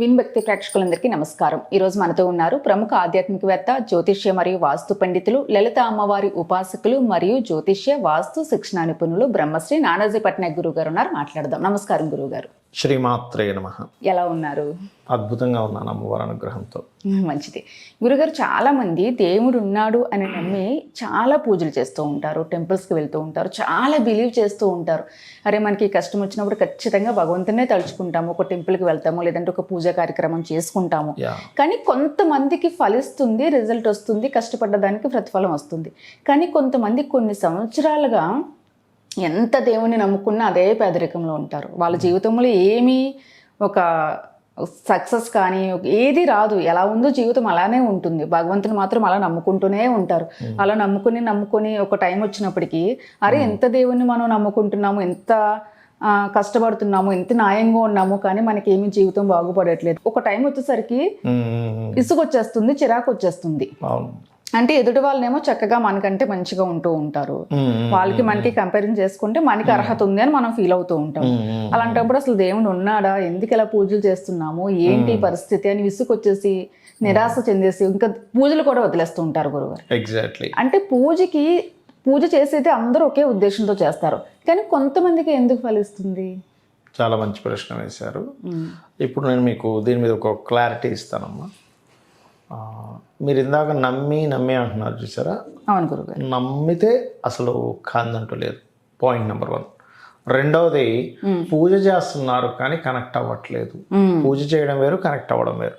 Win భక్తి ప్రేక్షకులందరికీ నమస్కారం. ఈరోజు మనతో ఉన్నారు ప్రముఖ ఆధ్యాత్మికవేత్త జ్యోతిష్య మరియు వాస్తు పండితులు లలిత అమ్మవారి ఉపాసకులు మరియు జ్యోతిష్య వాస్తు శిక్షణ నిపుణులు బ్రహ్మశ్రీ నానాజీ పట్నాయక్ గురువు గారు ఉన్నారు. మాట్లాడదాం. నమస్కారం గురువు గారు. శ్రీమాత్రే నమ. ఎలా ఉన్నారు? అద్భుతంగా ఉన్నాను అమ్మవారి అనుగ్రహంతో. మంచిది. గురుగారు చాలా మంది దేవుడు ఉన్నాడు అని నమ్మి చాలా పూజలు చేస్తూ ఉంటారు టెంపుల్స్కి వెళ్తూ ఉంటారు చాలా బిలీవ్ చేస్తూ ఉంటారు. అరే మనకి కష్టం వచ్చినప్పుడు ఖచ్చితంగా భగవంతునే తలుచుకుంటాము ఒక టెంపుల్కి వెళ్తాము లేదంటే ఒక పూజా కార్యక్రమం చేసుకుంటాము. కానీ కొంతమందికి ఫలిస్తుంది రిజల్ట్ వస్తుంది కష్టపడ్డ దానికి ప్రతిఫలం వస్తుంది. కానీ కొంతమంది కొన్ని సంవత్సరాలుగా ఎంత దేవుని నమ్ముకున్నా అదే పేదరికంలో ఉంటారు. వాళ్ళ జీవితంలో ఏమీ ఒక సక్సెస్ కానీ ఏది రాదు. ఎలా ఉందో జీవితం అలానే ఉంటుంది. భగవంతుని మాత్రం అలా నమ్ముకుంటూనే ఉంటారు. అలా నమ్ముకుని నమ్ముకొని ఒక టైం వచ్చినప్పటికీ అరే ఎంత దేవుణ్ణి మనం నమ్ముకుంటున్నాము ఎంత కష్టపడుతున్నాము ఎంత న్యాయంగా ఉన్నాము కానీ మనకి ఏమీ జీవితం బాగుపడట్లేదు. ఒక టైం వచ్చేసరికి మ్మ్. ఇసుకు వచ్చేస్తుంది చిరాకు వచ్చేస్తుంది అంటే ఎదుటి వాళ్ళనేమో చక్కగా మనకంటే మంచిగా ఉంటూ ఉంటారు. వాళ్ళకి మనకి కంపారిజన్ చేసుకుంటే మనకి అర్హత ఉంది అని మనం ఫీల్ అవుతూ ఉంటాం. అలాంటప్పుడు అసలు దేవుడు ఉన్నాడా? ఎందుకు ఇలా పూజలు చేస్తున్నాము? ఏంటి పరిస్థితి అని విసుకొచ్చేసి నిరాశ చెందేసి ఇంకా పూజలు కూడా వదిలేస్తూ ఉంటారు గురుగారు ఎగ్జాక్ట్లీ అంటే పూజకి పూజ చేసేది అందరూ ఒకే ఉద్దేశంతో చేస్తారు. కానీ కొంతమందికి ఎందుకు ఫలిస్తుంది? చాలా మంచి ప్రశ్న వేశారు. ఇప్పుడు నేను మీకు దీని మీద ఒక క్లారిటీ ఇస్తానమ్మా. మీరు ఇందాక నమ్మి నమ్మి అంటున్నారు చూసారా? అవును గురుగారు. నమ్మితే అసలు కాదంటూ లేదు. పాయింట్ నెంబర్ వన్ రెండవది పూజ చేస్తున్నారు కానీ కనెక్ట్ అవ్వట్లేదు. పూజ చేయడం వేరు కనెక్ట్ అవ్వడం వేరు.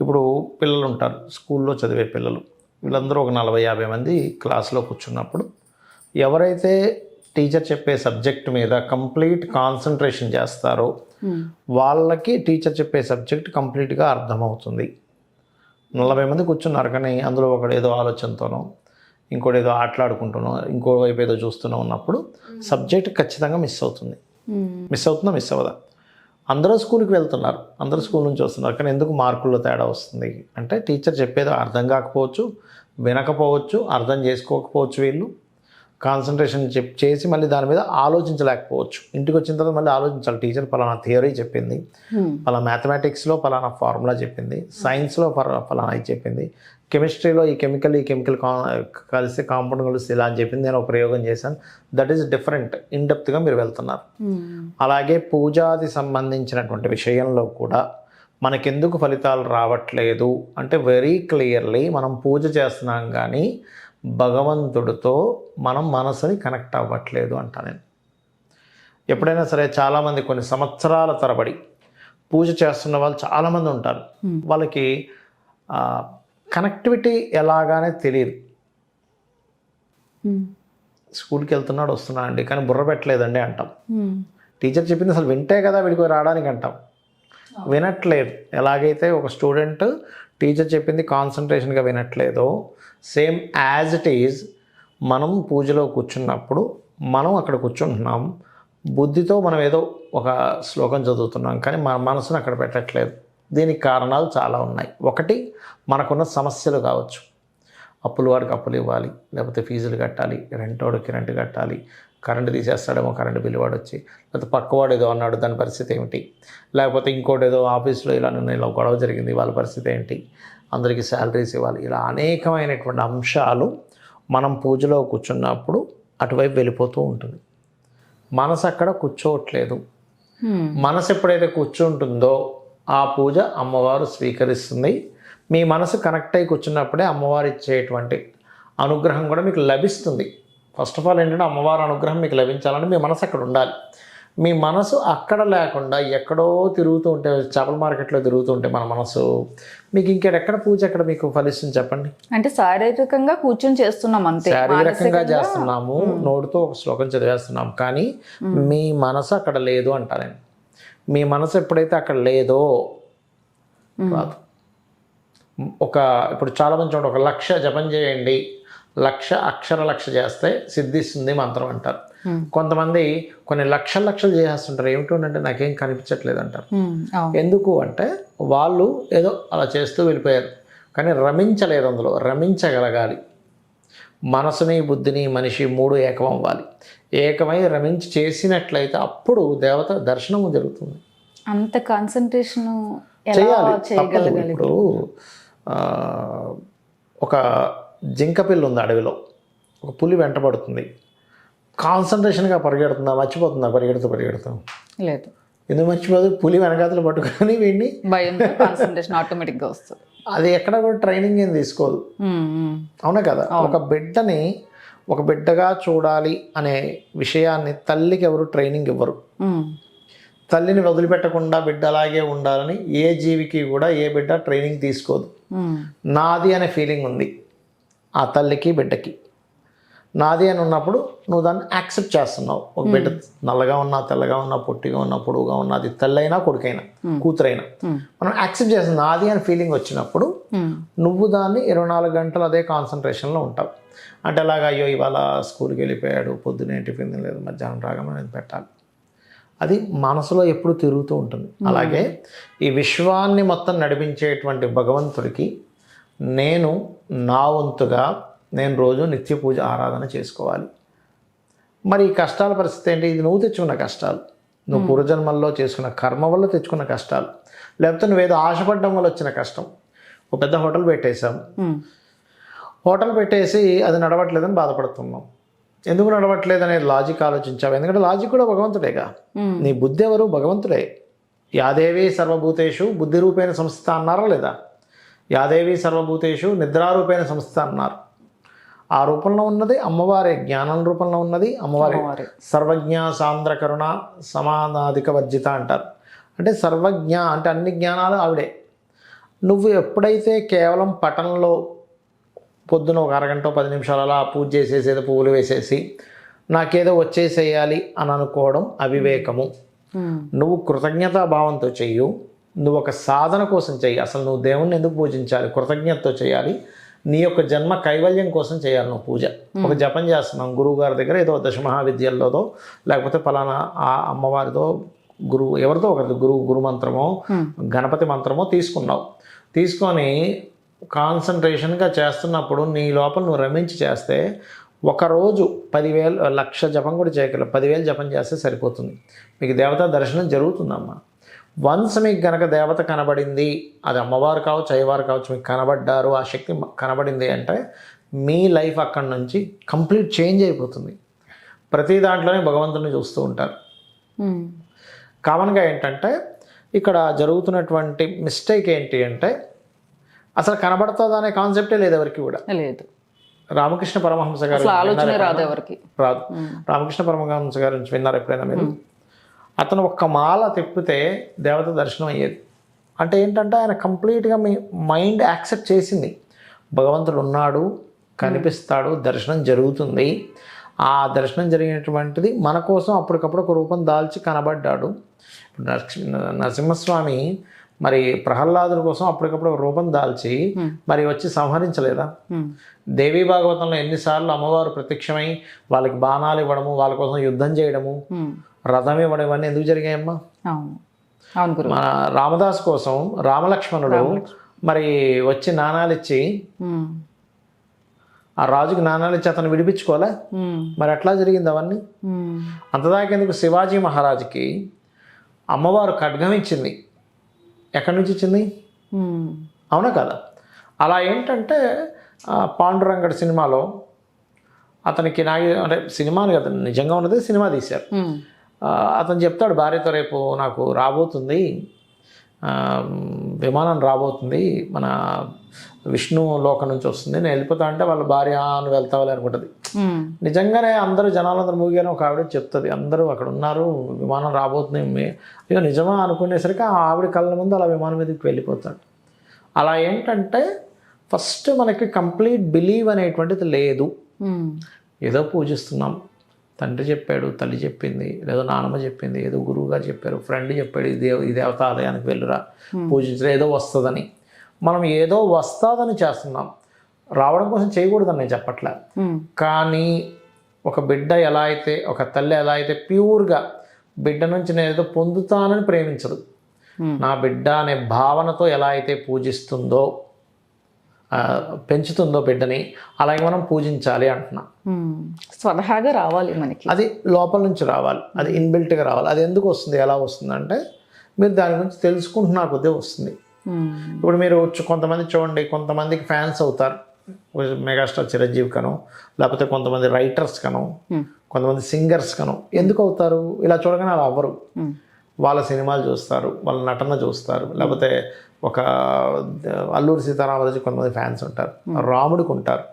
ఇప్పుడు పిల్లలు ఉంటారు స్కూల్లో చదివే పిల్లలు. వీళ్ళందరూ ఒక నలభై యాభై మంది క్లాస్లో కూర్చున్నప్పుడు ఎవరైతే టీచర్ చెప్పే సబ్జెక్ట్ మీద కంప్లీట్ కాన్సన్ట్రేషన్ చేస్తారో. వాళ్ళకి టీచర్ చెప్పే సబ్జెక్ట్ కంప్లీట్గా అర్థమవుతుంది. నలభై మంది కూర్చున్నారు కానీ అందులో ఒకడు ఏదో ఆలోచనతోనో ఇంకోటి ఏదో ఆటలాడుకుంటున్నో ఇంకో వైపు ఏదో చూస్తూనో ఉన్నప్పుడు సబ్జెక్ట్ ఖచ్చితంగా మిస్ అవుతుంది. మిస్ అవుతుందా మిస్ అవ్వదా? అందరూ స్కూల్కి వెళ్తున్నారు అందరూ స్కూల్ నుంచి వస్తున్నారు కానీ ఎందుకు మార్కుల్లో తేడా వస్తుంది? అంటే టీచర్ చెప్పేది అర్థం కాకపోవచ్చు వినకపోవచ్చు అర్థం చేసుకోకపోవచ్చు వీళ్ళు. కాన్సన్ట్రేషన్ చెప్ చేసి మళ్ళీ దాని మీద ఆలోచించలేకపోవచ్చు. ఇంటికి వచ్చిన తర్వాత మళ్ళీ ఆలోచించాలి. టీచర్ పలానా థియరీ చెప్పింది. పలానా మ్యాథమెటిక్స్లో పలానా ఫార్ములా చెప్పింది సైన్స్లో పలా- పలానా ఇది చెప్పింది కెమిస్ట్రీలో ఈ కెమికల్ ఈ కెమికల్ కలిసి కాంపౌండ్ కలిసి ఇలా అని చెప్పింది నేను ఒక ప్రయోగం చేశాను. That is different. ఇన్డెప్త్గా మీరు వెళ్తున్నారు. అలాగే పూజాది సంబంధించినటువంటి విషయంలో కూడా మనకెందుకు ఫలితాలు రావట్లేదు అంటే వెరీ క్లియర్లీ మనం పూజ చేస్తున్నాం కానీ భగవంతుడితో మనం మనసుని కనెక్ట్ అవ్వట్లేదు అంట నేను. ఎప్పుడైనా సరే చాలామంది కొన్ని సంవత్సరాల తరబడి పూజ చేస్తున్న వాళ్ళు చాలామంది ఉంటారు. వాళ్ళకి కనెక్టివిటీ ఎలాగానే తెలియదు. స్కూల్కి వెళ్తున్నాడు వస్తున్నాడండి కానీ బుర్ర పెట్టలేదండి అంటాం. టీచర్ చెప్పింది అసలు వింటే కదా వీడికి రావడానికి అంటాం. వినట్లేదు. ఎలాగైతే ఒక స్టూడెంట్ టీచర్ చెప్పింది కాన్సన్ట్రేషన్గా వినట్లేదో. సేమ్ యాజ్ ఇట్ ఈజ్ మనం పూజలో కూర్చున్నప్పుడు మనం అక్కడ కూర్చుంటున్నాం. బుద్ధితో మనం ఏదో ఒక శ్లోకం చదువుతున్నాం కానీ మన మనసును అక్కడ పెట్టట్లేదు. దీనికి కారణాలు చాలా ఉన్నాయి. ఒకటి మనకున్న సమస్యలు కావచ్చు. అప్పులు వాడికి అప్పులు ఇవ్వాలి లేకపోతే ఫీజులు కట్టాలి రెంట్ వాడికి రెంట్ కట్టాలి కరెంటు తీసేస్తాడేమో కరెంటు బిల్లు వాడు వచ్చి లేకపోతే పక్కవాడు ఏదో అన్నాడు దాని పరిస్థితి ఏమిటి? లేకపోతే ఇంకోటి ఏదో ఆఫీస్లో ఇలా నిన్న ఇలా గొడవ జరిగింది వాళ్ళ పరిస్థితి ఏంటి? అందరికీ శాలరీస్ ఇవ్వాలి. ఇలా అనేకమైనటువంటి అంశాలు మనం పూజలో కూర్చున్నప్పుడు అటువైపు వెళ్ళిపోతూ ఉంటుంది. మనసు అక్కడ కూర్చోవట్లేదు. మనసు ఎప్పుడైతే కూర్చుంటుందో ఆ పూజ అమ్మవారు స్వీకరిస్తుంది. మీ మనసు కనెక్ట్ అయి కూర్చున్నప్పుడే అమ్మవారు ఇచ్చేటువంటి అనుగ్రహం కూడా మీకు లభిస్తుంది. ఫస్ట్ ఆఫ్ ఆల్ ఏంటంటే అమ్మవారి అనుగ్రహం మీకు లభించాలంటే మీ మనసు అక్కడ ఉండాలి. మీ మనసు అక్కడ లేకుండా ఎక్కడో తిరుగుతూ ఉంటే చేపల మార్కెట్లో తిరుగుతూ ఉంటే మన మనసు మీకు ఇంకెక్కడ పూజ ఎక్కడ మీకు ఫలిస్తుంది చెప్పండి? అంటే శారీరకంగా కూర్చొని చేస్తున్నాం అంతే. శారీరకంగా చేస్తున్నాము నోటితో ఒక శ్లోకం చదివేస్తున్నాం కానీ మీ మనసు అక్కడ లేదు అంటా నేను. మీ మనసు ఎప్పుడైతే అక్కడ లేదో రాదు. ఒక ఇప్పుడు చాలా మంది చూడండి ఒక లక్ష జపం చేయండి. లక్ష అక్షర లక్ష చేస్తే సిద్ధిస్తుంది మంత్రం అంటారు. కొంతమంది కొన్ని లక్షల లక్షలు చేసేస్తుంటారు. ఏమిటంటే నాకేం కనిపించట్లేదు అంటారు. ఎందుకు అంటే వాళ్ళు ఏదో అలా చేస్తూ వెళ్ళిపోయారు. కానీ రమించలేదు అందులో. రమించగలగాలి. మనసుని బుద్ధిని మనిషి మూడు ఏకం అవ్వాలి. ఏకమై రమించి చేసినట్లయితే అప్పుడు దేవత దర్శనము జరుగుతుంది. అంత కాన్సన్ట్రేషన్ చేయాలి. ఇప్పుడు ఒక జింక పిల్ల ఉంది అడవిలో. ఒక పులి వెంటబడుతుంది కాన్సన్ట్రేషన్గా పరిగెడుతుందా? మర్చిపోతుందా? పరిగెడుతూ పరిగెడుతూ. లేదు. ఎందుకు మర్చిపోదు? పులి వెనకాతలు పట్టుకొని వీడిని కాన్సన్ట్రేషన్ ఆటోమేటిక్గా వస్తుంది. అది ఎక్కడ కూడా ట్రైనింగ్ ఏం తీసుకోదు. అవునా కదా? ఒక బిడ్డని ఒక బిడ్డగా చూడాలి అనే విషయాన్ని తల్లికి ఎవరు ట్రైనింగ్ ఇవ్వరు. తల్లిని వదిలిపెట్టకుండా బిడ్డ అలాగే ఉండాలని ఏ జీవికి కూడా ఏ బిడ్డ ట్రైనింగ్ తీసుకోదు. నాది అనే ఫీలింగ్ ఉంది. ఆ తల్లికి బిడ్డకి. నాది అని ఉన్నప్పుడు నువ్వు దాన్ని యాక్సెప్ట్ చేస్తున్నావు. ఒక బిడ్డ నల్లగా ఉన్నా తెల్లగా ఉన్నా పొట్టిగా ఉన్నా పొడుగుగా ఉన్నా అది తల్లైనా కొడుకైనా కూతురైనా. మనం యాక్సెప్ట్ చేస్తున్నాం నాది అని ఫీలింగ్ వచ్చినప్పుడు నువ్వు దాన్ని ఇరవై నాలుగు గంటలు అదే కాన్సన్ట్రేషన్లో ఉంటావు. అంటే అలాగా అయ్యో ఇవాళ స్కూల్కి వెళ్ళిపోయాడు పొద్దునే టిఫిన్ లేదు మధ్యాహ్నం రాగానే నేను పెట్టాలి. అది మనసులో ఎప్పుడు తిరుగుతూ ఉంటుంది. అలాగే ఈ విశ్వాన్ని మొత్తం నడిపించేటువంటి భగవంతుడికి నేను నా వంతుగా నేను రోజు నిత్య పూజ ఆరాధన చేసుకోవాలి. మరి ఈ కష్టాల పరిస్థితి ఏంటి? ఇది నువ్వు తెచ్చుకున్న కష్టాలు. నువ్వు పూర్వజన్మల్లో చేసుకున్న కర్మ వల్ల తెచ్చుకున్న కష్టాలు. లేకపోతే నువ్వేదో ఆశపడడం వల్ల వచ్చిన కష్టం. ఒక పెద్ద హోటల్ పెట్టేశాం. హోటల్ పెట్టేసి అది నడవట్లేదని బాధపడుతున్నాం. ఎందుకు నడవట్లేదు అనేది లాజిక్ ఆలోచించావు? ఎందుకంటే లాజిక్ కూడా భగవంతుడేగా. నీ బుద్ధి ఎవరు? భగవంతుడే. యాదేవి సర్వభూతేషు బుద్ధి రూపేణ సంస్థ అన్నారా లేదా? యాదేవి సర్వభూతేషు నిద్రారూపేణ సంస్థ అన్నారు. ఆ రూపంలో ఉన్నది అమ్మవారి జ్ఞానం రూపంలో ఉన్నది అమ్మవారి. సర్వజ్ఞ సాంద్ర కరుణ సమానాధిక వర్జిత అంటారు. అంటే సర్వజ్ఞ అంటే అన్ని జ్ఞానాలు ఆవిడే. నువ్వు ఎప్పుడైతే కేవలం పటంలో పొద్దున ఒక అరగంట పది నిమిషాలు అలా పూజ చేసేసి ఏదో పువ్వులు వేసేసి నాకేదో వచ్చేసేయాలి అని అనుకోవడం అవివేకము. నువ్వు కృతజ్ఞతా భావంతో చెయ్యు. నువ్వు ఒక సాధన కోసం చెయ్యి. అసలు నువ్వు దేవుణ్ణి ఎందుకు పూజించాలి? కృతజ్ఞతతో చేయాలి నీ యొక్క జన్మ కైవల్యం కోసం చేయాలి నువ్వు పూజ. ఒక జపం చేస్తున్నాం. గురువు గారి దగ్గర ఏదో దశ మహావిద్యల్లోదో లేకపోతే ఫలానా ఆ అమ్మవారితో గురువు ఎవరితో ఒకరిది గురువు గురు మంత్రమో గణపతి మంత్రమో తీసుకున్నావు. తీసుకొని కాన్సన్ట్రేషన్గా చేస్తున్నప్పుడు నీ లోపల నువ్వు రమించి చేస్తే ఒకరోజు పదివేలు లక్ష జపం కూడా చేయగలరు పదివేలు జపం చేస్తే సరిపోతుంది. మీకు దేవతా దర్శనం జరుగుతుందమ్మా. వన్స్ మీకు గనక దేవత కనబడింది అది అమ్మవారు కావచ్చు అయ్యవారు కావచ్చు మీకు కనబడ్డారు ఆ శక్తి కనబడింది అంటే మీ లైఫ్ అక్కడి నుంచి కంప్లీట్ చేంజ్ అయిపోతుంది. ప్రతి దాంట్లోనే భగవంతుని చూస్తూ ఉంటారు. కామన్గా ఏంటంటే ఇక్కడ జరుగుతున్నటువంటి మిస్టేక్ ఏంటి అంటే అసలు కనబడుతుంది అనే కాన్సెప్టే లేదు ఎవరికి కూడా. లేదు. రామకృష్ణ పరమహంస గారు అసలు ఆలోచన రాదు ఎవరికి. రాదు. రామకృష్ణ పరమహంస గారి నుంచి విన్నారు ఎప్పుడైనా మీరు? అతను ఒక్క మాల తిప్పితే దేవత దర్శనం అయ్యేది. అంటే ఏంటంటే ఆయన కంప్లీట్గా మీ మైండ్ యాక్సెప్ట్ చేసింది. భగవంతుడు ఉన్నాడు కనిపిస్తాడు దర్శనం జరుగుతుంది. ఆ దర్శనం జరిగినటువంటిది మన కోసం అప్పటికప్పుడు ఒక రూపం దాల్చి కనబడ్డాడు. నరసింహస్వామి మరి ప్రహ్లాదుల కోసం అప్పటికప్పుడు ఒక రూపం దాల్చి మరి వచ్చి సంహరించలేదా? దేవీ భాగవతంలో ఎన్నిసార్లు అమ్మవారు ప్రత్యక్షమై వాళ్ళకి బాణాలు ఇవ్వడము వాళ్ళ కోసం యుద్ధం చేయడము రథం ఇవ్వడం ఇవన్నీ ఎందుకు జరిగాయమ్మా? అవును. మన రామదాస్ కోసం రామలక్ష్మణుడు మరి వచ్చి నాణాలు ఇచ్చి ఉమ్, ఆ రాజుకి నాణాలు ఇచ్చి అతను విడిపించుకోలే మరి ఎట్లా జరిగింది అవన్నీ? అంతదాకెందుకు శివాజీ మహారాజుకి అమ్మవారు ఖడ్గం ఇచ్చింది. ఎక్కడి నుంచి ఇచ్చింది? అవునా కదా? అలా ఏంటంటే పాండురంగడ్ సినిమాలో అతనికి నాగి అంటే సినిమాని కదా నిజంగా ఉన్నది సినిమా తీశారు. అతను చెప్తాడు భార్యతో రేపు నాకు రాబోతుంది. విమానం రాబోతుంది. మన విష్ణు లోకం నుంచి వస్తుంది. నేను వెళ్ళిపోతా అంటే వాళ్ళ భార్య "ఆ, నువ్వు వెళ్తావాలి అనుకుంటుంది. నిజంగానే అందరూ జనాలందరూ మూగానే ఒక ఆవిడ చెప్తుంది. అందరూ అక్కడ ఉన్నారు విమానం రాబోతుంది. అయ్యో నిజమా అనుకునేసరికి ఆ ఆవిడ కళ్ళ ముందు అలా విమానం మీదకి వెళ్ళిపోతాడు. అలా ఏంటంటే ఫస్ట్ మనకి కంప్లీట్ బిలీవ్ అనేటువంటిది లేదు. ఏదో పూజిస్తున్నాం. తండ్రి చెప్పాడు తల్లి చెప్పింది లేదో నాన్నమ్మ చెప్పింది ఏదో గురువు గారు చెప్పారు ఫ్రెండ్ చెప్పాడు దేవ ఈ దేవత ఆలయానికి వెళ్ళురా పూజించరా ఏదో వస్తుందని. మనం ఏదో వస్తుందని చేస్తున్నాం. రావడం కోసం చేయకూడదని నేను చెప్పట్లే. కానీ ఒక బిడ్డ ఎలా అయితే ఒక తల్లి ఎలా అయితే ప్యూర్గా బిడ్డ నుంచి నేను ఏదో పొందుతానని ప్రేమించదు. నా బిడ్డ అనే భావనతో ఎలా అయితే పూజిస్తుందో పెంచుతుందో బిడ్డని అలాగే మనం పూజించాలి అంటున్నా. స్వతహాగా రావాలి మనకి. అది లోపల నుంచి రావాలి. అది ఇన్బిల్ట్గా రావాలి. అది ఎందుకు వస్తుంది? ఎలా వస్తుంది అంటే మీరు దాని గురించి తెలుసుకుంటున్న కొద్దే వస్తుంది. ఇప్పుడు మీరు కొంతమంది చూడండి కొంతమందికి ఫ్యాన్స్ అవుతారు. మెగాస్టార్ చిరంజీవి కను లేకపోతే కొంతమంది రైటర్స్ కను. కొంతమంది సింగర్స్ కను. ఎందుకు అవుతారు? ఇలా చూడగానే అలా అవ్వరు. వాళ్ళ సినిమాలు చూస్తారు వాళ్ళ నటన చూస్తారు. లేకపోతే ఒక అల్లూరి సీతారామరాజు కొంతమంది ఫ్యాన్స్ ఉంటారు. రాముడికి ఉంటారు.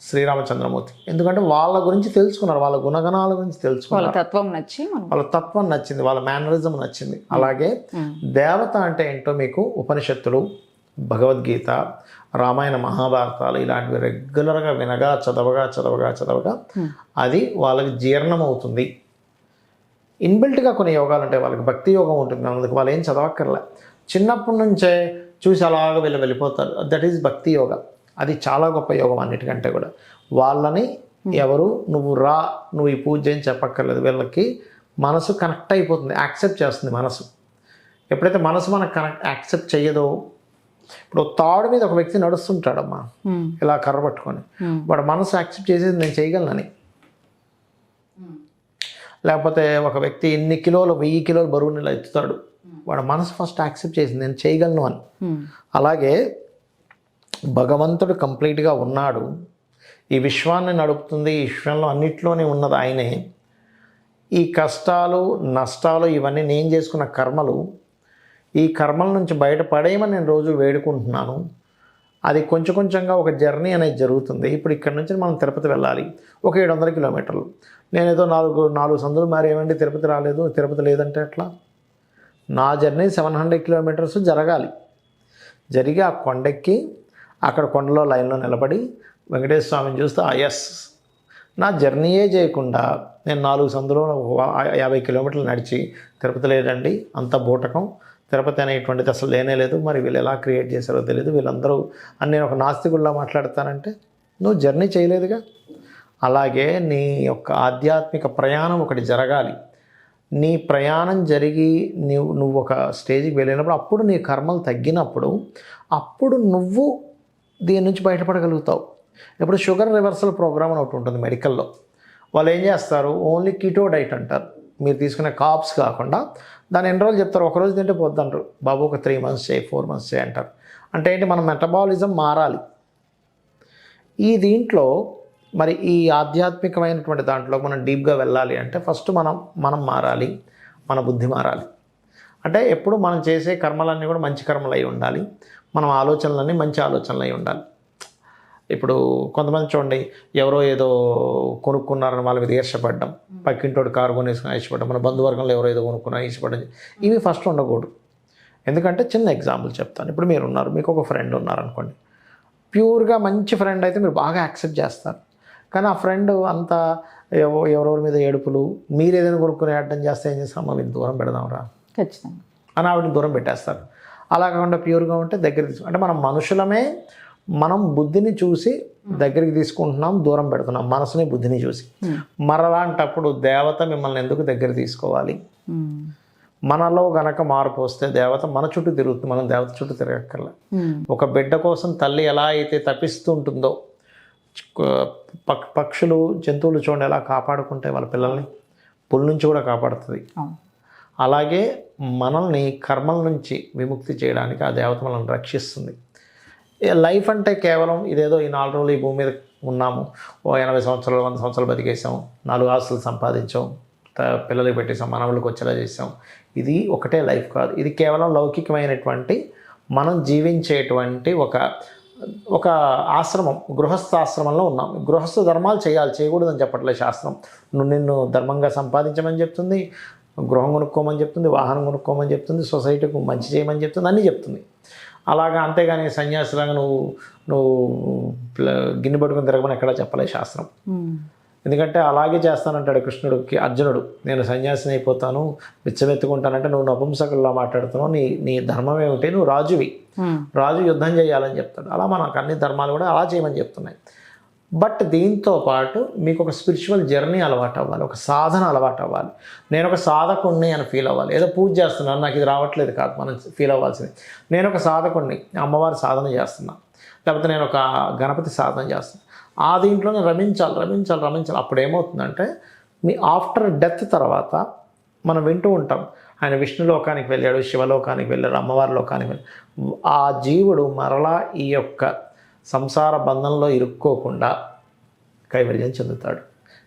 శ్రీరామచంద్రమూర్తి. ఎందుకంటే వాళ్ళ గురించి తెలుసుకున్నారు వాళ్ళ గుణగణాల గురించి తెలుసుకున్నారు. తత్వం నచ్చి వాళ్ళ తత్వం నచ్చింది వాళ్ళ మేనరిజం నచ్చింది. అలాగే దేవత అంటే ఏంటో మీకు ఉపనిషత్తులు భగవద్గీత రామాయణ మహాభారతాలు ఇలాంటివి రెగ్యులర్గా వినగా చదవగా చదవగా చదవగా అది వాళ్ళకి జీర్ణం అవుతుంది ఇన్బిల్ట్గా కొన్ని యోగాలు ఉంటాయి. వాళ్ళకి భక్తి యోగం ఉంటుంది. అందుకు వాళ్ళు ఏం చదవక్కర్లే. చిన్నప్పటి నుంచే చూసి అలాగ వీళ్ళు వెళ్ళిపోతారు. దట్ ఈజ్ భక్తి యోగ. అది చాలా గొప్ప యోగం అన్నిటికంటే కూడా. వాళ్ళని ఎవరు నువ్వు రా నువ్వు ఈ పూజ అని చెప్పక్కర్లేదు. వీళ్ళకి మనసు కనెక్ట్ అయిపోతుంది. యాక్సెప్ట్ చేస్తుంది మనసు. ఎప్పుడైతే మనసు మనకు కనెక్ట్ యాక్సెప్ట్ చేయదో ఇప్పుడు తాడు మీద ఒక వ్యక్తి నడుస్తుంటాడమ్మా. ఉమ్. ఇలా కర్ర పట్టుకొని. Hmm. వాడు మనసు యాక్సెప్ట్ చేసేది నేను చేయగలనని. లేకపోతే ఒక వ్యక్తి ఎన్ని కిలోలు వెయ్యి కిలోలు బరువుని ఇలా ఎత్తుతాడు. వాడు మనసు ఫస్ట్ యాక్సెప్ట్ చేసింది నేను చేయగలను అని. అలాగే భగవంతుడు కంప్లీట్గా ఉన్నాడు. ఈ విశ్వాన్ని నడుపుతుంది ఈ విశ్వంలో అన్నిట్లోనే ఉన్నది ఆయనే. ఈ కష్టాలు నష్టాలు ఇవన్నీ నేను చేసుకున్న కర్మలు ఈ కర్మల నుంచి బయటపడేయమని నేను రోజు వేడుకుంటున్నాను. అది కొంచెం కొంచెంగా ఒక జర్నీ అనేది జరుగుతుంది. ఇప్పుడు ఇక్కడ నుంచి మనం తిరుపతి వెళ్ళాలి. ఒక ఏడు వందల కిలోమీటర్లు. నేను ఏదో నాలుగు నాలుగు సందులు మారేమండి తిరుపతి రాలేదు. తిరుపతి లేదంటే ఎట్లా? నా జర్నీ సెవెన్ హండ్రెడ్ కిలోమీటర్స్ జరగాలి. జరిగి ఆ కొండెక్కి అక్కడ కొండలో లైన్లో నిలబడి వెంకటేశ్వర స్వామిని చూస్తే ఎస్ నా జర్నీయే చేయకుండా నేను నాలుగు సందులో యాభై కిలోమీటర్లు నడిచి తిరుపతి లేదండి. అంత బూటకం. తిరుపతి అనేటువంటిది అసలు లేనే లేదు. మరి వీళ్ళు ఎలా క్రియేట్ చేశారో తెలియదు వీళ్ళందరూ అని నేను ఒక నాస్తికుల్లా మాట్లాడతానంటే నువ్వు జర్నీ చేయలేదుగా. అలాగే నీ యొక్క ఆధ్యాత్మిక ప్రయాణం ఒకటి జరగాలి. నీ ప్రయాణం జరిగి నువ్వు నువ్వు ఒక స్టేజ్కి వెళ్ళినప్పుడు అప్పుడు నీ కర్మలు తగ్గినప్పుడు అప్పుడు నువ్వు దీని నుంచి బయటపడగలుగుతావు. ఇప్పుడు షుగర్ రివర్సల్ ప్రోగ్రామ్ అని ఒకటి ఉంటుంది మెడికల్లో. వాళ్ళు ఏం చేస్తారు? ఓన్లీ కిటో డైట్ అంటారు. మీరు తీసుకునే కాప్స్ కాకుండా దాన్ని ఎన్ని రోజులు చెప్తారు? ఒకరోజు తింటే పోద్ది అంటారు. బాబు ఒక త్రీ మంత్స్ చేయి ఫోర్ మంత్స్ చేయి అంటారు. అంటే ఏంటి? మన మెటబాలిజం మారాలి. ఈ దీంట్లో మరి ఈ ఆధ్యాత్మికమైనటువంటి దాంట్లో మనం డీప్గా వెళ్ళాలి అంటే ఫస్ట్ మనం మనం మారాలి. మన బుద్ధి మారాలి. అంటే ఎప్పుడు మనం చేసే కర్మలన్నీ కూడా మంచి కర్మలు అయి ఉండాలి. మనం ఆలోచనలన్నీ మంచి ఆలోచనలు అయి ఉండాలి. ఇప్పుడు కొంతమంది చూడండి ఎవరో ఏదో కొనుక్కున్నారని వాళ్ళ మీద ఈర్షపడ్డం పక్కింటోడు కారు కొనేసుకుని ఈర్షపడ్డం మన బంధువర్గంలో ఎవరో ఏదో కొనుక్కున్నా ఈర్షపడ్డం ఇవి ఫస్ట్ ఉండకూడదు. ఎందుకంటే చిన్న ఎగ్జాంపుల్ చెప్తాను. ఇప్పుడు మీరు ఉన్నారు మీకు ఒక ఫ్రెండ్ ఉన్నారు అనుకోండి ప్యూర్గా మంచి ఫ్రెండ్ అయితే మీరు బాగా యాక్సెప్ట్ చేస్తారు. కానీ ఆ ఫ్రెండ్ అంత ఎవ- ఎవరెవరి మీద ఏడుపులు మీరు ఏదైనా కొనుక్కుని అడ్డం చేస్తే ఏం చేస్తాం? వీళ్ళు దూరం పెడదాంరా ఖచ్చితంగా. అని ఆవిడని దూరం పెట్టేస్తారు. అలా కాకుండా ప్యూర్గా ఉంటే దగ్గర తీసుకు అంటే మనం మనుషులమే మనం బుద్ధిని చూసి దగ్గరికి తీసుకుంటున్నాం దూరం పెడుతున్నాం మనసుని బుద్ధిని చూసి. మరలాంటప్పుడు దేవత మిమ్మల్ని ఎందుకు దగ్గర తీసుకోవాలి. మనలో గనక మార్పు వస్తే దేవత మన చుట్టూ తిరుగుతుంది మనం దేవత చుట్టూ తిరగక్కర్లే. ఒక బిడ్డ కోసం తల్లి ఎలా అయితే తప్పిస్తూ ఉంటుందో పక్- పక్షులు జంతువులు చూడండి ఎలా కాపాడుకుంటాయి వాళ్ళ పిల్లల్ని. పుల్ నుంచి కూడా కాపాడుతుంది. అలాగే మనల్ని కర్మల నుంచి విముక్తి చేయడానికి ఆ దేవత మనల్ని రక్షిస్తుంది. లైఫ్ అంటే కేవలం ఇదేదో ఈ నాలుగు రోజులు ఈ భూమి మీద ఉన్నాము. ఓ ఎనభై సంవత్సరాలు వంద సంవత్సరాలు బతికేసాం నాలుగు ఆస్తులు సంపాదించాం త- పిల్లలకి పెట్టేసాం మనవులకు వచ్చేలా చేసాం ఇది ఒకటే లైఫ్ కాదు. ఇది కేవలం లౌకికమైనటువంటి మనం జీవించేటువంటి ఒక ఒక ఆశ్రమం గృహస్థాశ్రమంలో ఉన్నాం. గృహస్థ ధర్మాలు చేయాలి చేయకూడదని చెప్పట్లేదు శాస్త్రం. నువ్వు నిన్ను ధర్మంగా సంపాదించమని చెప్తుంది గృహం కొనుక్కోమని చెప్తుంది వాహనం కొనుక్కోమని చెప్తుంది సొసైటీకి మంచి చేయమని చెప్తుంది అన్నీ చెప్తుంది. అలాగా అంతేగాని సన్యాసిలాగా నువ్వు నువ్వు గిన్నె పట్టుకుని తిరగమని ఎక్కడా చెప్పలేదు శాస్త్రం. ఎందుకంటే అలాగే చేస్తానంటాడు కృష్ణుడికి అర్జునుడు. నేను సన్యాసిని అయిపోతాను విచ్చమెత్తుకుంటానంటే నువ్వు నపుంసకుల్లా మాట్లాడుతున్నావు నీ నీ ధర్మం ఏమిటి? నువ్వు రాజువి. రాజు యుద్ధం చేయాలని చెప్తాడు. అలా మనకు అన్ని ధర్మాలు కూడా అలా చేయమని చెప్తున్నాయి. బట్ దీంతో పాటు మీకు ఒక స్పిరిచువల్ జర్నీ అలవాటు అవ్వాలి ఒక సాధన అలవాటు అవ్వాలి. నేను ఒక సాధకుణ్ణి అని ఫీల్ అవ్వాలి. ఏదో పూజ చేస్తున్నాను నాకు ఇది రావట్లేదు కాదు మనం ఫీల్ అవ్వాల్సింది. నేను ఒక సాధకుణ్ణి అమ్మవారి సాధన చేస్తున్నాను లేకపోతే నేను ఒక గణపతి సాధన చేస్తున్నాను ఆ దీంట్లోనే రమించాలి రమించాలి రమించాలి. అప్పుడు ఏమవుతుందంటే మీ ఆఫ్టర్ డెత్ తర్వాత మనం వింటూ ఉంటాం ఆయన విష్ణు లోకానికి వెళ్ళాడు శివలోకానికి వెళ్ళాడు అమ్మవారి లోకానికి వెళ్ళాడు. ఆ జీవుడు మరలా ఈ యొక్క సంసార బంధంలో ఇరుక్కోకుండా కైవల్యం చెందుతాడు.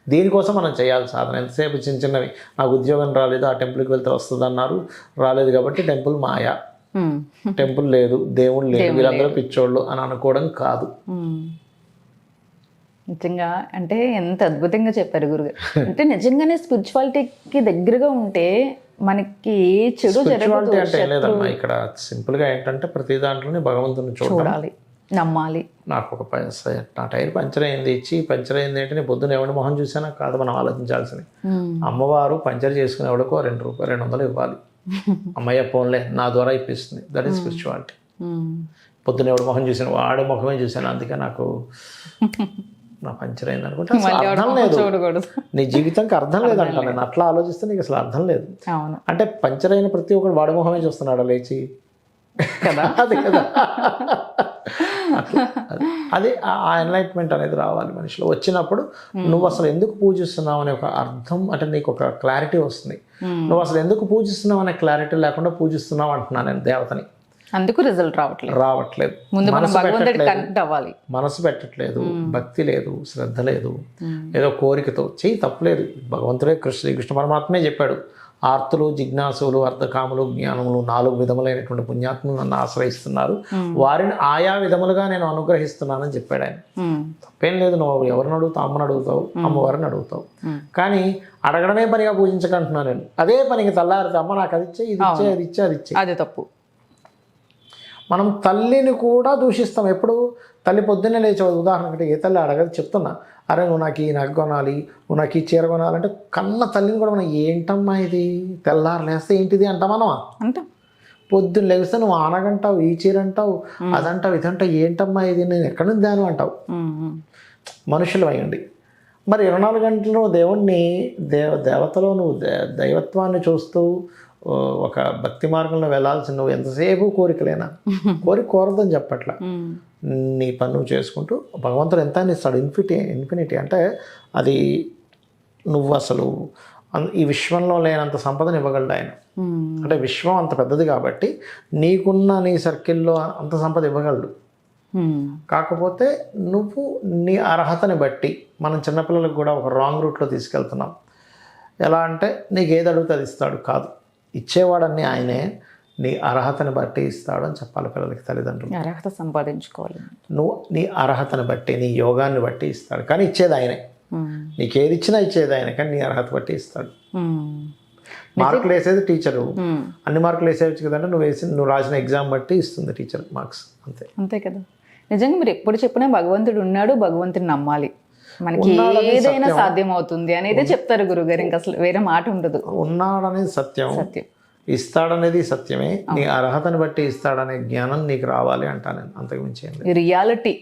దీనికోసం మనం చేయాలి సాధన. ఎంతసేపు చిన్న చిన్నవి నాకు ఉద్యోగం రాలేదు ఆ టెంపుల్కి వెళ్తే వస్తుంది అన్నారు రాలేదు కాబట్టి టెంపుల్ మాయా. టెంపుల్ లేదు దేవుడు లేదు వీళ్ళందరూ పిచ్చోళ్ళు అని అనుకోవడం కాదు. నిజంగా అంటే ఎంత అద్భుతంగా చెప్పారు గురుగారు. అంటే నిజంగానే స్పిరిచువాలిటీకి దగ్గరగా ఉంటే మనకి చెడు జరగదు అంటే లేదమ్మా. ఇక్కడ సింపుల్గా ఏంటంటే ప్రతి దాంట్లోనే భగవంతుని చూడాలి. నమ్మాలి. నాకు ఒక నా టైర్ పంచర్ అయింది ఇచ్చి పంచర్ అయింది ఏంటి? నేను పొద్దున ఎవరి మొహం చూసానా కాదు మనం ఆలోచించాల్సింది. అమ్మవారు పంచర్ చేసుకునే ఎవడికో రెండు రూపాయలు రెండు వందలు ఇవ్వాలి. అమ్మయ్య ఫోన్లే నా ద్వారా ఇప్పిస్తుంది. That is spirituality. పొద్దున ఎవడు మొహం చూసాను వాడి ముఖమే చూశాను అందుకే నాకు నా పంచర్ అయింది అనుకుంటే అర్థం లేదు. నీ జీవితానికి అర్థం లేదంట నేను అట్లా ఆలోచిస్తే నీకు అసలు అర్థం లేదు. అంటే పంచర్ అయిన ప్రతి ఒక్కడు వాడి మొహమే చూస్తున్నాడు లేచి? కదా. అది కదా. అది- ఆ ఎన్లైట్మెంట్ అనేది రావాలి మనిషిలో. వచ్చినప్పుడు నువ్వు అసలు ఎందుకు పూజిస్తున్నావు అనే ఒక అర్థం అంటే నీకు ఒక క్లారిటీ వస్తుంది. Hmm. నువ్వు అసలు ఎందుకు పూజిస్తున్నావు అనే క్లారిటీ లేకుండా పూజిస్తున్నావు అంటున్నాను నేను దేవతని. అందుకు రిజల్ట్ రావట్లేదు. రావట్లేదు. ముందు కనెక్ట్ అవ్వాలి. మనసు పెట్టట్లేదు. భక్తి లేదు. శ్రద్ధ లేదు. ఏదో కోరికతో. చెయ్యి తప్పలేదు. భగవంతుడే కృష్ణ శ్రీకృష్ణ పరమాత్మే చెప్పాడు. ఆర్తులు జిజ్ఞాసులు అర్థకాములు జ్ఞానములు నాలుగు విధములైనటువంటి పుణ్యాత్ములు నన్ను ఆశ్రయిస్తున్నారు. వారిని ఆయా విధములుగా నేను అనుగ్రహిస్తున్నానని చెప్పాడు ఆయన. తప్పేం లేదు నువ్వు ఎవరిని అడుగుతావు అమ్మని అడుగుతావు అమ్మవారిని అడుగుతావు. కానీ అడగడమే పనిగా పూజించకంటున్నాను నేను. అదే పనికి తెల్లారితే అమ్మ నాకు అది ఇచ్చే ఇది ఇచ్చే అది ఇచ్చే అది ఇచ్చే అది తప్పు. మనం తల్లిని కూడా దూషిస్తాం. ఎప్పుడు? తల్లి పొద్దున్నే లేచి ఉదాహరణకి ఏ తల్లి అడగదు చెప్తున్నా. అరే నువ్వు నాకు ఈ నగ కొనాలి నువ్వు నాకు ఈ చీర కొనాలంటే కన్న తల్లిని కూడా మనం ఏంటమ్మా ఇది? తెల్లారు లేస్తే ఏంటిది అంటాం మనమా? అంతే పొద్దున్న లేస్తే నువ్వు ఆనగంటావు ఈ చీర అంటావు అదంటావు ఇదంటావు ఏంటమ్మా ఇది? నేను ఎక్కడి నుంచి దాని అంటావు. మనుషులు అయ్యండి. మరి ఇరవై నాలుగు గంటలు దేవుణ్ణి దేవ దేవతలో నువ్వు దే- దైవత్వాన్ని చూస్తూ ఒక భక్తి మార్గంలో వెళ్ళాల్సిన నువ్వు ఎంతసేపు కోరికలేనా? కోరిక కోరదని చెప్పట్ల. నీ పని నువ్వు చేసుకుంటూ భగవంతుడు ఎంత అని ఇస్తాడు? ఇన్ఫినిటీ ఇన్ఫినిటీ అంటే అది నువ్వు అసలు ఈ విశ్వంలో లేనంత సంపదను ఇవ్వగలడు ఆయన. అంటే విశ్వం అంత పెద్దది కాబట్టి నీకున్న నీ సర్కిల్లో అంత సంపద ఇవ్వగలడు. కాకపోతే నువ్వు నీ అర్హతని బట్టి మనం చిన్నపిల్లలకు కూడా ఒక రాంగ్ రూట్లో తీసుకెళ్తున్నాం. ఎలా అంటే నీకు ఏది అడిగితే అది ఇస్తాడు కాదు. ఇచ్చేవాడన్నీ ఆయనే నీ అర్హతని బట్టి ఇస్తాడు అని చెప్పాలి పిల్లలకి తల్లిదండ్రులు. అర్హత సంపాదించుకోవాలి. నువ్వు నీ అర్హతని బట్టి నీ యోగాన్ని బట్టి ఇస్తాడు. కానీ ఇచ్చేది ఆయనే. నీకు ఏది ఇచ్చినా ఇచ్చేది ఆయన కానీ నీ అర్హత బట్టి ఇస్తాడు. మార్కులు వేసేది టీచరు. అన్ని మార్కులు వేసేయచ్చు కదంటే నువ్వు వేసి నువ్వు రాసిన ఎగ్జామ్ బట్టి ఇస్తుంది టీచర్ మార్క్స్. అంతే. అంతే కదా. నిజంగా మీరు ఎప్పుడు చెప్పినా భగవంతుడు ఉన్నాడు భగవంతుని నమ్మాలి. మనకి ఏదైనా సాధ్యం అవుతుంది అనేది చెప్తారు గురుగారు. ఇంకా అసలు వేరే మాట ఉండదు. ఉన్నాడనేది సత్యం. సత్యం. ఇస్తాడనేది సత్యమే. నీ అర్హతని బట్టి ఇస్తాడనే జ్ఞానం నీకు రావాలి అంటా నేను. అంతకు మించి రియాలిటీ.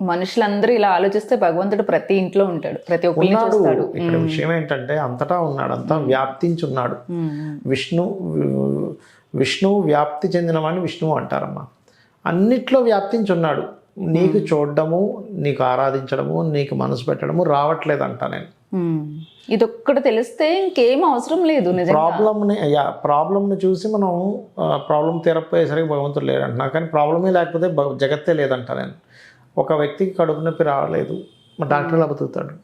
మనుషులందరూ ఇలా ఆలోచిస్తే భగవంతుడు ప్రతి ఇంట్లో ఉంటాడు. ప్రతి చూస్తాడు. ఇక్కడ విషయం ఏంటంటే అంతటా ఉన్నాడు. అంతా వ్యాప్తించి ఉన్నాడు ఉమ్, ఉమ్. విష్ణు విష్ణువు వ్యాప్తి చెందినవాడిని విష్ణువు అంటారమ్మా. అన్నిట్లో వ్యాప్తించి ఉన్నాడు నీకు చూడడము నీకు ఆరాధించడము నీకు మనసు పెట్టడము రావట్లేదు అంటా నేను. ఇదొక్కటి తెలిస్తే ఇంకేం అవసరం లేదు ప్రాబ్లమ్ని యా ప్రాబ్లమ్ని చూసి మనం ప్రాబ్లం తీరపోయేసరికి భగవంతుడు లేడంటున్నా కానీ ప్రాబ్లమే లేకపోతే జగత్తే లేదంట నేను. ఒక వ్యక్తికి కడుపు నొప్పి రావలేదు డాక్టర్ ఎలా బతుకుతాడు?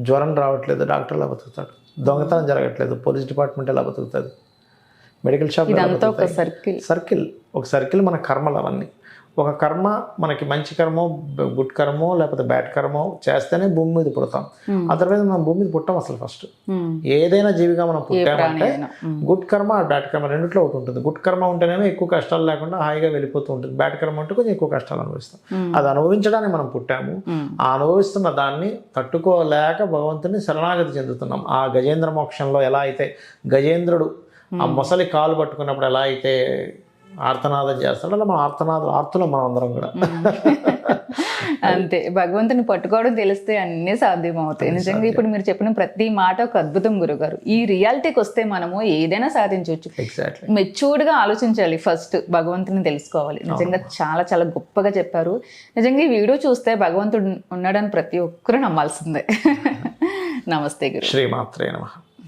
జ్వరం రావట్లేదు డాక్టర్ ఎలా బతుకుతాడు? దొంగతనం జరగట్లేదు పోలీస్ డిపార్ట్మెంట్ ఎలా బతుకుతుంది? Medical shop? సర్కిల్. సర్కిల్. ఒక సర్కిల్ మన కర్మలు అవన్నీ. ఒక కర్మ మనకి మంచి కర్మో గుడ్ కర్మో లేకపోతే బ్యాడ్ కర్మో చేస్తేనే భూమి మీద పుడతాం. అదర్వైజ్ మనం భూమి మీద పుట్టాం అసలు ఫస్ట్. ఏదైనా జీవిగా మనం పుట్టామంటే. గుడ్ కర్మ బ్యాడ్ కర్మ రెండిట్లో ఒకటి ఉంటుంది. గుడ్ కర్మ ఉంటేనేమో ఎక్కువ కష్టాలు లేకుండా హాయిగా వెళ్ళిపోతూ ఉంటుంది. బ్యాడ్ కర్మ ఉంటే కొంచెం ఎక్కువ కష్టాలు అనుభవిస్తాం. అది అనుభవించడానికి మనం పుట్టాము. ఆ అనుభవిస్తున్న దాన్ని తట్టుకోలేక భగవంతుని శరణాగతి చెందుతున్నాం. ఆ గజేంద్ర మోక్షంలో ఎలా అయితే గజేంద్రుడు ఆ మొసలి కాలు పట్టుకున్నప్పుడు ఎలా అయితే ఆర్తనాదం చేస్తాడో. అలా మన ఆర్తనాదం ఆర్తులం మనం అందరం కూడా. అంతే. భగవంతుని పట్టుకోవడం తెలిస్తే అన్నీ సాధ్యం అవుతాయి నిజంగా ఇప్పుడు మీరు చెప్పిన ప్రతి మాట ఒక అద్భుతం గురుగారు. ఈ రియాలిటీకి వస్తే మనము ఏదైనా సాధించవచ్చు. ఎగ్జాక్ట్లీ మెచ్యూర్డ్గా ఆలోచించాలి ఫస్ట్ భగవంతుని తెలుసుకోవాలి. నిజంగా చాలా చాలా గొప్పగా చెప్పారు. నిజంగా ఈ వీడియో చూస్తే భగవంతుడు ఉన్నాడని ప్రతి ఒక్కరూ నమ్మాల్సిందే. నమస్తే గురు. శ్రీమాత్రే నమ.